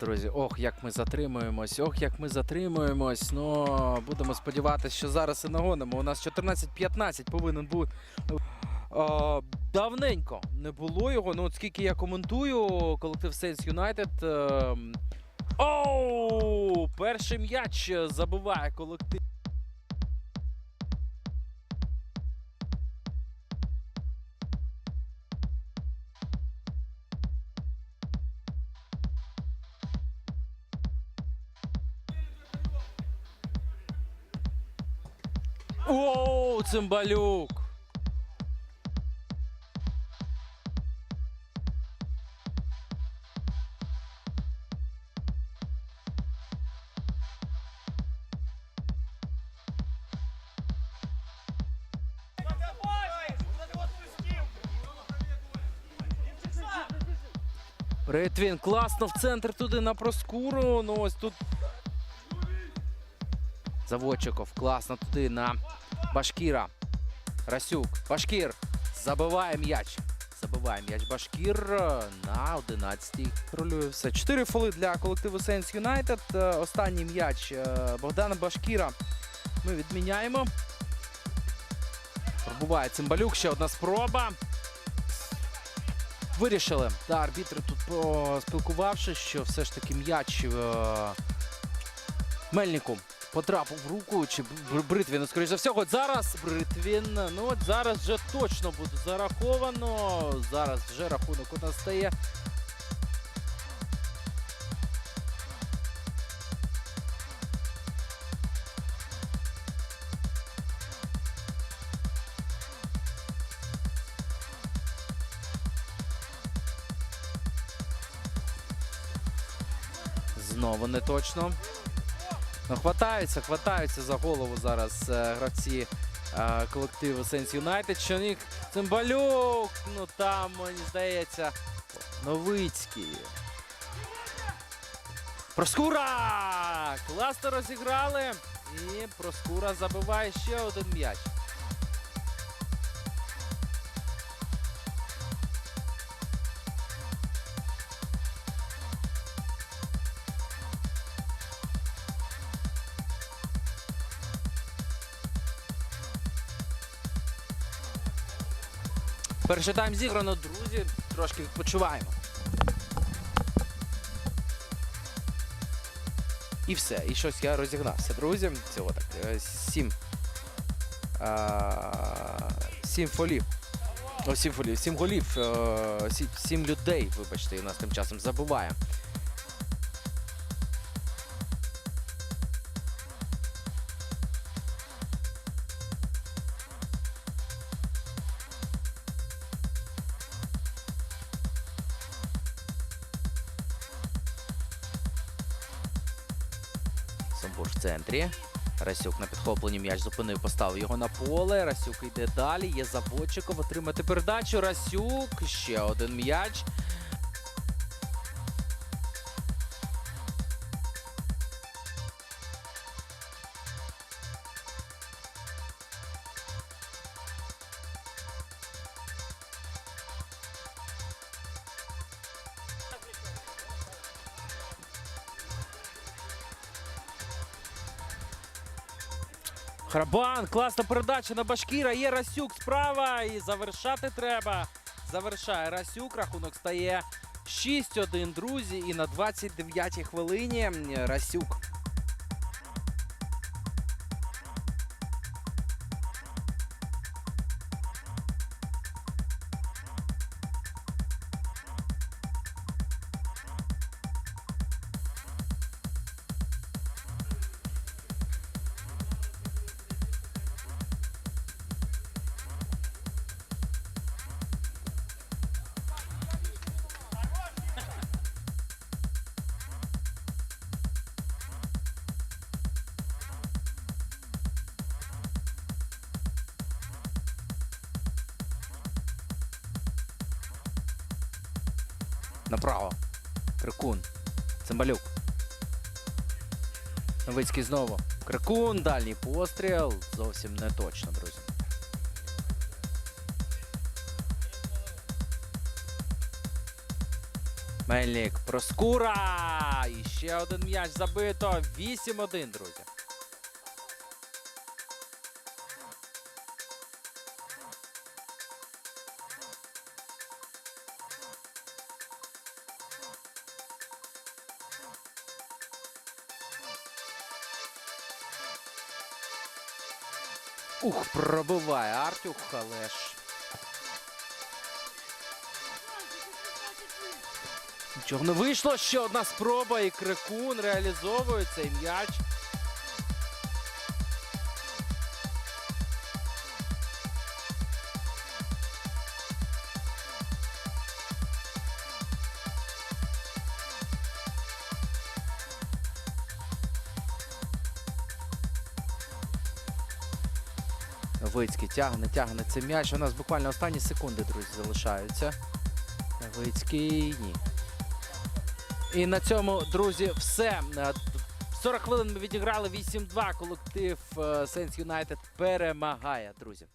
Друзі, ох, як ми затримуємось, ох, як ми затримуємось. Ну, будемо сподіватися, що зараз і нагонимо. У нас 14-15 повинен бути. Е, давненько не було його. Ну, от скільки я коментую, колектив Saints Юнайтед. Е, оу! Перший м'яч забиває колектив. Оу, цимбалюк! Бритвін класно в центр туди на проскуру. Ну ось тут. Заводчиков класно туди на Башкіра. Расюк. Башкір. Забиває м'яч. Забиває м'яч Башкір е, на 11-й. Ролює все. Чотири фоли для колективу Сейнс Юнайтед. Е, Останній м'яч е, Богдана Башкіра. Ми відміняємо. Пробуває Цимбалюк. Ще одна спроба. Вирішили. Та арбітри тут поспілкувавшись, що все ж таки м'яч Мельнику потрапив в руку чи Бр- Бритвіну, скоріш за всього. Зараз Бритвін. Ну от зараз вже точно буде зараховано. Зараз вже рахунок у нас стає. Знову не точно. Ну, хватаються, хватаються за голову зараз е, гравці е, колективу Сенс Юнайтед. Чонік Цимбалюк. Ну там, мені здається, Новицький. Проскура! Класно розіграли. І Проскура забиває ще один м'яч. Перший тайм зіграно, друзі. Трошки відпочиваємо. І все. І щось я розігнався, друзі. Цього так. е, Сім. Сім фолів. О, сім фолів, сім голів. е, Сім людей, вибачте, і нас тим часом забуває. Самбур в центрі. Расюк на підхопленні м'яч зупинив, поставив його на поле. Расюк йде далі. Є заводчиком Отримати передачу. Расюк. Ще один м'яч. Храбан, класна передача на Башкіра. Є Расюк справа. І завершати треба. Завершає Расюк. Рахунок стає 6-1, друзі. І на 29-й хвилині Расюк. Направо. Крикун. Цимбалюк. Новицький знову. Крикун. Дальній постріл. Зовсім не точно, друзі. Мельник Проскура. І ще один м'яч забито. 8-1, друзі. Ух, пробиває Артюх, але ж. Нічого не вийшло. Ще одна спроба, і Крикун реалізовується. І м'яч. Вицький тягне, тягне цей м'яч. У нас буквально останні секунди, друзі, залишаються. Вицький ні. І на цьому, друзі, все. Е, 40 хвилин ми відіграли 8-2. Колектив Сенс Юнайтед перемагає, друзі.